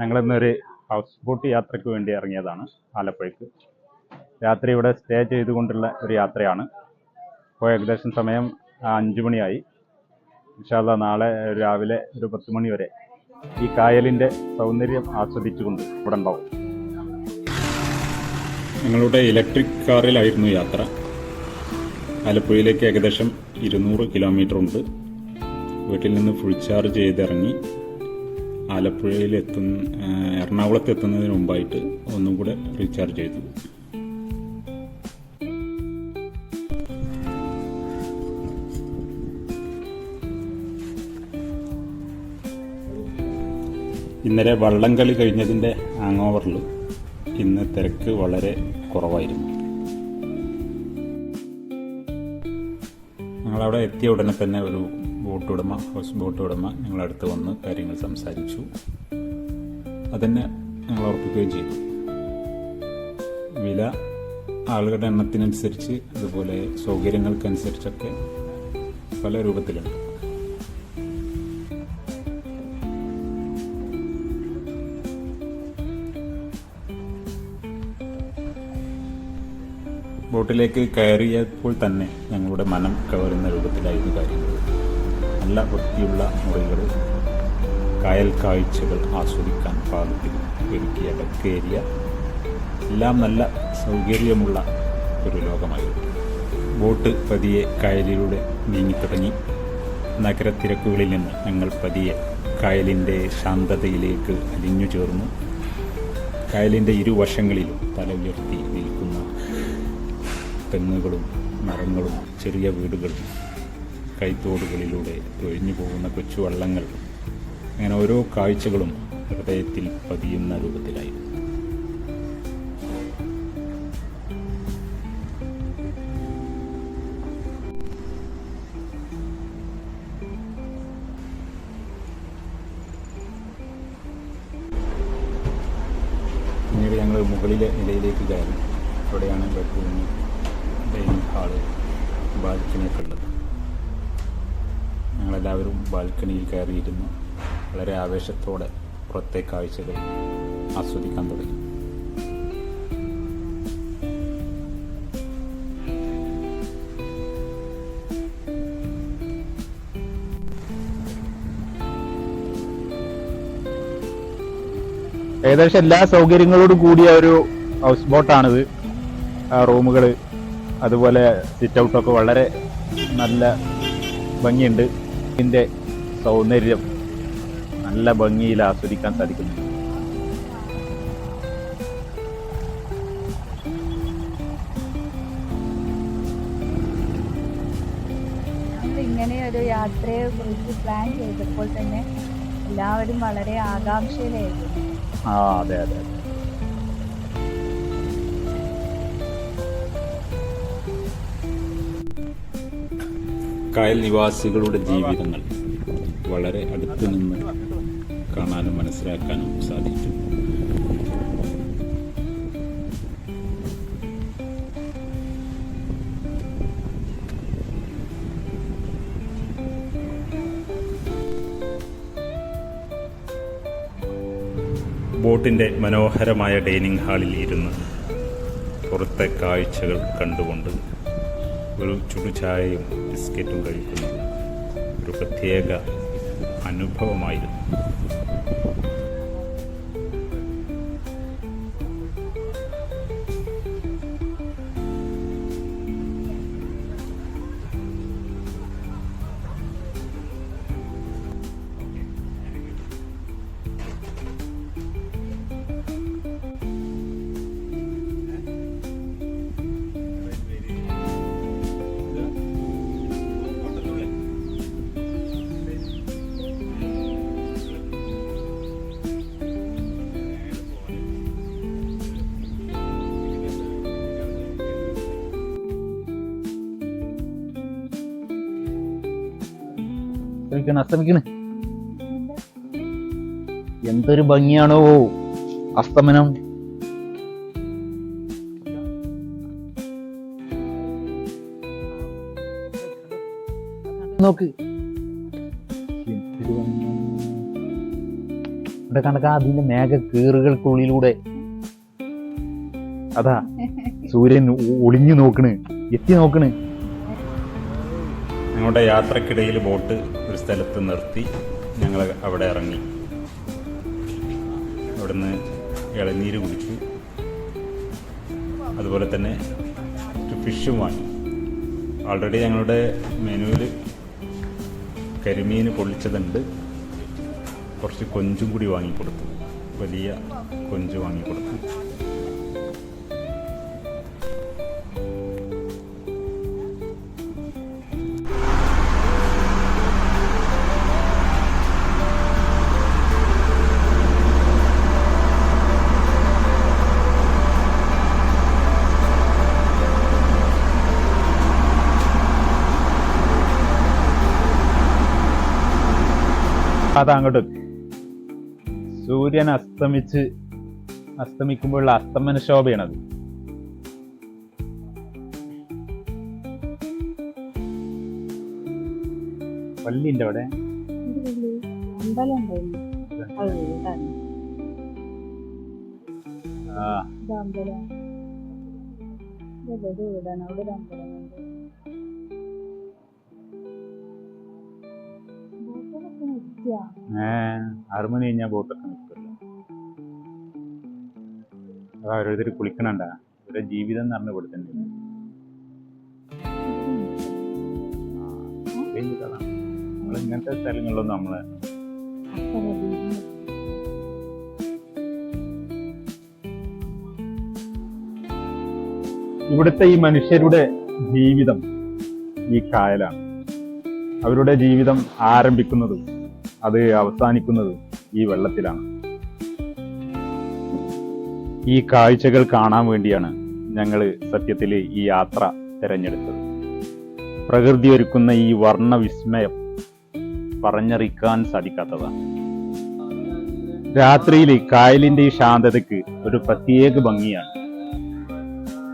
ഞങ്ങളിന്നൊരു house boat യാത്രയ്ക്ക് വേണ്ടി ഇറങ്ങിയതാണ് ആലപ്പുഴയ്ക്ക്. രാത്രി ഇവിടെ സ്റ്റേ ചെയ്തുകൊണ്ടുള്ള ഒരു യാത്രയാണ്. ഇപ്പോൾ ഏകദേശം സമയം അഞ്ചുമണിയായി മണിയായി. ഇൻഷാല്ല നാളെ രാവിലെ ഒരു പത്ത് മണി വരെ ഈ കായലിന്റെ സൗന്ദര്യം ആസ്വദിച്ചുകൊണ്ട് ഇവിടെ ഉണ്ടാവും. ഞങ്ങളുടെ ഇലക്ട്രിക് കാറിലായിരുന്നു യാത്ര. ആലപ്പുഴയിലേക്ക് ഏകദേശം ഇരുന്നൂറ് കിലോമീറ്റർ ഉണ്ട്. വീട്ടിൽ നിന്ന് ഫുൾ ചാർജ് ചെയ്തിറങ്ങി ആലപ്പുഴയിൽ എത്തുന്ന എറണാകുളത്ത് എത്തുന്നതിന് മുമ്പായിട്ട് ഒന്നും കൂടെ റീചാർജ് ചെയ്തു. ഇന്നലെ വള്ളം കളി കഴിഞ്ഞതിന്റെ ഹാങ് ഓവറിൽ ഇന്ന് തിരക്ക് വളരെ കുറവായിരുന്നു. ഞങ്ങളവിടെ എത്തിയ ഉടനെ തന്നെ ഒരു ബോട്ട് ഉടമ ഹൗസ് ബോട്ട് ഉടമ ഞങ്ങളടുത്ത് വന്ന് കാര്യങ്ങൾ സംസാരിച്ചു. അതന്നെ ഞങ്ങൾ ഉറപ്പിക്കുകയും ചെയ്തു. വില ആളുകളുടെ എണ്ണത്തിനനുസരിച്ച് അതുപോലെ സൗകര്യങ്ങൾക്കനുസരിച്ചൊക്കെ പല രൂപത്തിലുണ്ട്. ബോട്ടിലേക്ക് കയറിയപ്പോൾ തന്നെ ഞങ്ങളുടെ മനം കവരുന്ന രൂപത്തിലായിരുന്നു കാര്യങ്ങൾ. നല്ല വൃത്തിയുള്ള മുറികൾ കായൽ കാഴ്ചകൾ ആസ്വദിക്കാൻ പാകത്തിൽ ഒരുക്കിയ ബക്കേരിയ എല്ലാം നല്ല സൗകര്യമുള്ള ഒരു ലോകമായിരുന്നു. ബോട്ട് പതിയെ കായലിലൂടെ നീങ്ങിത്തുടങ്ങി. നഗരത്തിരക്കുകളിൽ നിന്ന് ഞങ്ങൾ പതിയെ കായലിന്റെ ശാന്തതയിലേക്ക് അലിഞ്ഞു ചേർന്നു. കായലിന്റെ ഇരുവശങ്ങളിലും തല ഉയർത്തി നിൽക്കുന്ന തെങ്ങുകളും മരങ്ങളും ചെറിയ വീടുകളും കൈത്തോടുകളിലൂടെ തൊഴിഞ്ഞു പോകുന്ന കൊച്ചുവള്ളങ്ങൾ അങ്ങനെ ഓരോ കാഴ്ചകളും ഹൃദയത്തിൽ പതിയുന്ന രൂപത്തിലായിരുന്നു. പിന്നീട് ഞങ്ങൾ മുകളിലെ നിലയിലേക്ക് കയറി. അവിടെയാണ് ബെഡ്റൂം ഡൈനിങ് ഹാൾ ബാൽക്കണിയൊക്കെ ഞങ്ങളെല്ലാവരും ബാൽക്കണിയിൽ കയറിയിരുന്നു. വളരെ ആവേശത്തോടെ പുറത്തെ കാഴ്ചകൾ ആസ്വദിക്കാൻ തുടങ്ങി. ഏകദേശം എല്ലാ സൗകര്യങ്ങളോടും കൂടിയ ഒരു ഹൗസ് ബോട്ടാണിത് റൂമുകൾ അതുപോലെ സിറ്റ് ഔട്ടൊക്കെ വളരെ നല്ല ഭംഗിയുണ്ട്. ഇതിന്റെ സൗന്ദര്യം നല്ല ഭംഗിയിൽ ആസ്വദിക്കാൻ സാധിക്കുന്നു. ഇങ്ങനെ ഒരു യാത്രയെ കുറിച്ച് പ്ലാൻ ചെയ്തപ്പോൾ തന്നെ എല്ലാവരും വളരെ ആകാംക്ഷയിലായിരുന്നു. ആ അതെ അതെ അതെ. കായൽ നിവാസികളുടെ ജീവിതങ്ങൾ വളരെ അടുത്തു നിന്ന് കാണാനും മനസ്സിലാക്കാനും സാധിക്കും ബോട്ടിന്റെ മനോഹരമായ ഡൈനിങ് ഹാളിൽ ഇരുന്ന് പുറത്തെ കാഴ്ചകൾ കണ്ടുകൊണ്ട് ഒരു ചുടുചായയും ബിസ്ക്കറ്റും കഴിക്കുന്നത് ഒരു പ്രത്യേക അനുഭവമായിരുന്നു. അസ്തമിക്കണ് അസ്തമിക്കണ്. എന്തൊരു ഭംഗിയാണോ. അസ്തമനം. നോക്ക്. ഇവിടെ കണക്ക അതിന്റെ മേഘ കീറുകൾക്കുള്ളിലൂടെ. അതാ സൂര്യൻ ഒളിഞ്ഞു നോക്കണ്. എത്തി നോക്കണ്. ഞങ്ങളുടെ യാത്രക്കിടയിൽ ബോട്ട് സ്ഥലത്ത് നിർത്തി ഞങ്ങൾ അവിടെ ഇറങ്ങി. അവിടുന്ന് ഇളനീര് കുടിച്ചു. അതുപോലെ തന്നെ ഫിഷും വാങ്ങി. ഓൾറെഡി ഞങ്ങളുടെ മെനുവിൽ കരിമീൻ പൊള്ളിച്ചതുണ്ട്. കുറച്ച് കൊഞ്ചും കൂടി വാങ്ങിക്കൊടുത്തു. വലിയ കൊഞ്ച് വാങ്ങിക്കൊടുത്തു. അതാ അങ്ങോട്ട് സൂര്യൻ അസ്തമിച്ച് അസ്തമിക്കുമ്പോഴുള്ള അസ്തമന ശോഭയാണത്. പള്ളിന്റെ അവിടെ? ആ. അമ്പലം. അവിടെ അമ്പലം കുളിക്കണണ്ട. ജീവിതം ഇങ്ങനത്തെ സ്ഥലങ്ങളിലൊന്നും നമ്മൾ ഇവിടുത്തെ ഈ മനുഷ്യരുടെ ജീവിതം ഈ കായലാണ്. അവരുടെ ജീവിതം ആരംഭിക്കുന്നതും അത് അവസാനിക്കുന്നത് ഈ വെള്ളത്തിലാണ്. ഈ കാഴ്ചകൾ കാണാൻ വേണ്ടിയാണ് ഞങ്ങൾ സത്യത്തിൽ ഈ യാത്ര തിരഞ്ഞെടുത്തത്. പ്രകൃതി ഒരുക്കുന്ന ഈ വർണവിസ്മയം പറഞ്ഞറിയിക്കാൻ സാധിക്കാത്തതാണ്. രാത്രിയിൽ കായലിന്റെ ഈ ശാന്തതയ്ക്ക് ഒരു പ്രത്യേക ഭംഗിയാണ്.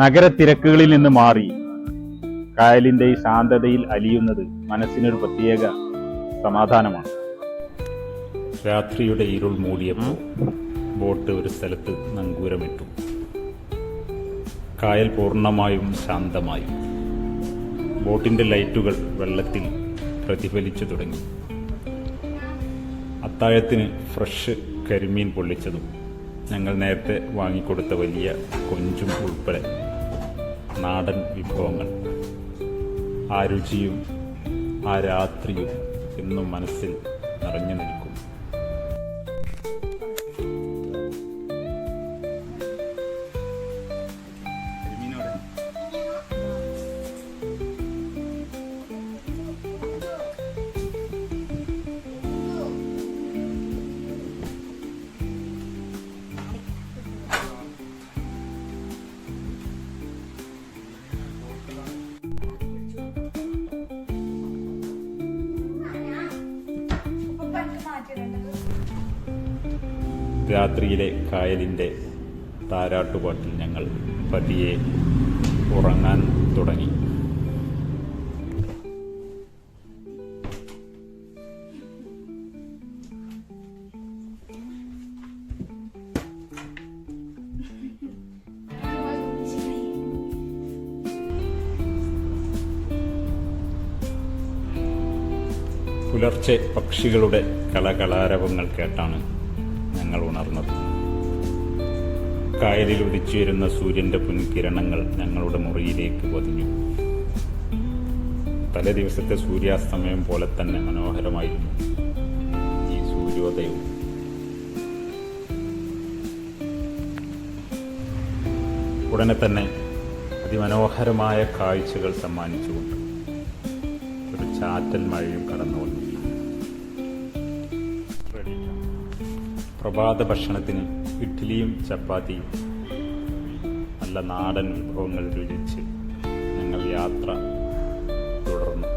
നഗര തിരക്കുകളിൽ നിന്ന് മാറി കായലിന്റെ ഈ ശാന്തതയിൽ അലിയുന്നത് മനസ്സിനൊരു പ്രത്യേക സമാധാനമാണ്. രാത്രിയുടെ ഇരുൾ മൂടിയപ്പോൾ ബോട്ട് ഒരു സ്ഥലത്ത് നങ്കൂരമിട്ടു. കായൽ പൂർണമായും ശാന്തമായി. ബോട്ടിന്റെ ലൈറ്റുകൾ വെള്ളത്തിൽ പ്രതിഫലിച്ചു തുടങ്ങി. അത്താഴത്തിന് ഫ്രഷ് കരിമീൻ പൊള്ളിച്ചതും ഞങ്ങൾ നേരത്തെ വാങ്ങിക്കൊടുത്ത വലിയ കൊഞ്ചും ഉൾപ്പെടെ നാടൻ വിഭവങ്ങൾ. ആ രുചിയും ആ രാത്രിയും എന്നും മനസ്സിൽ നിറഞ്ഞു നിൽക്കും രാത്രിയിലെ കായലിന്റെ താരാട്ടുപാട്ടിൽ ഞങ്ങൾ പതിയെ ഉറങ്ങാൻ തുടങ്ങി. പുലർച്ചെ പക്ഷികളുടെ കളകളാരവങ്ങൾ കേട്ടാണ് ഉണർന്നത്. കായലിൽ ഉദിച്ചുയരുന്ന സൂര്യന്റെ പുൻകിരണങ്ങൾ ഞങ്ങളുടെ മുറിയിലേക്ക് പതിഞ്ഞു. തലേ ദിവസത്തെ സൂര്യാസ്തമയം പോലെ തന്നെ മനോഹരമായിരുന്നു ഈ സൂര്യോദയവും ഉടനെ തന്നെ അതിമനോഹരമായ കാഴ്ചകൾ സമ്മാനിച്ചുകൊണ്ട് ഒരു ചാറ്റൽ മഴയും കടന്നു വന്നു പ്രഭാത ഭക്ഷണത്തിന് ഇഡ്ഡലിയും ചപ്പാത്തിയും. നല്ല നാടൻ വിഭവങ്ങൾ രുചിച്ച് ഞങ്ങൾ യാത്ര തുടർന്നു.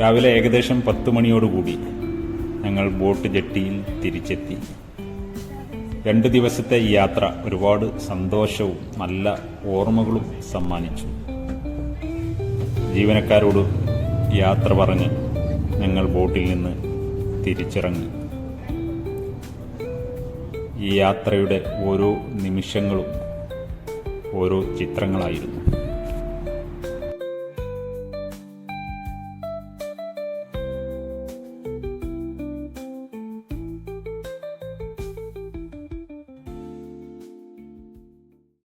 രാവിലെ ഏകദേശം പത്ത് മണിയോടുകൂടി ഞങ്ങൾ ബോട്ട് ജെട്ടിയിൽ തിരിച്ചെത്തി. രണ്ട് ദിവസത്തെ ഈ യാത്ര ഒരുപാട് സന്തോഷവും നല്ല ഓർമ്മകളും സമ്മാനിച്ചു. ജീവനക്കാരോട് യാത്ര പറഞ്ഞ് ഞങ്ങൾ ബോട്ടിൽ നിന്ന് തിരിച്ചിറങ്ങി. ഈ യാത്രയുടെ ഓരോ നിമിഷങ്ങളും ഓരോ ചിത്രങ്ങളായിരുന്നു.